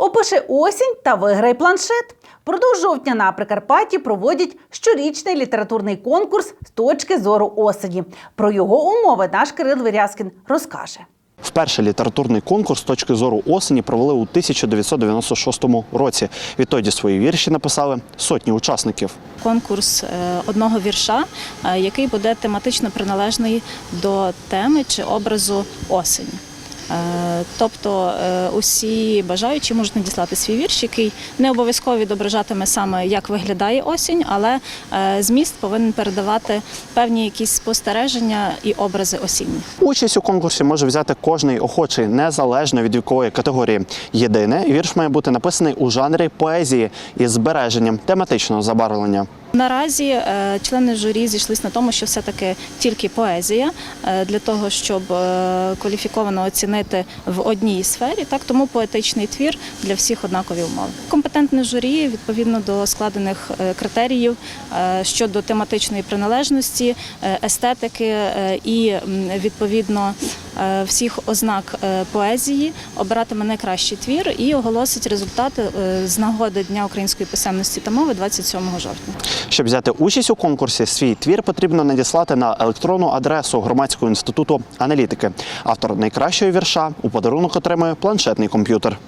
Опиши осінь та виграй планшет. Продовж жовтня на Прикарпатті проводять щорічний літературний конкурс з точки зору осені. Про його умови наш Кирил Вирязкін розкаже. Вперше літературний конкурс з точки зору осені провели у 1996 році. Відтоді свої вірші написали сотні учасників. конкурс е, одного вірша, е, який буде тематично приналежний до теми чи образу осені. Е, Тобто е, усі бажаючі можуть надіслати свій вірш, який не обов'язково відображатиме саме, як виглядає осінь, але е, зміст повинен передавати певні якісь спостереження і образи осінні. Участь у конкурсі може взяти кожний охочий незалежно від вікової категорії. Єдине, вірш має бути написаний у жанрі поезії із збереженням тематичного забарвлення. Наразі е, члени журі зійшлися на тому, що все-таки тільки поезія е, для того, щоб е, кваліфіковано оцінити в одній сфері. Так тому поетичний твір для всіх однакові умови. Компетентне журі відповідно до складених критеріїв щодо тематичної приналежності, естетики і відповідно всіх ознак е, поезії обиратиме найкращий твір і оголосить результати е, з нагоди Дня української писемності та мови 27 жовтня. Щоб взяти участь у конкурсі, свій твір потрібно надіслати на електронну адресу громадського інституту аналітики. Автор найкращого вірша у подарунок отримує планшетний комп'ютер.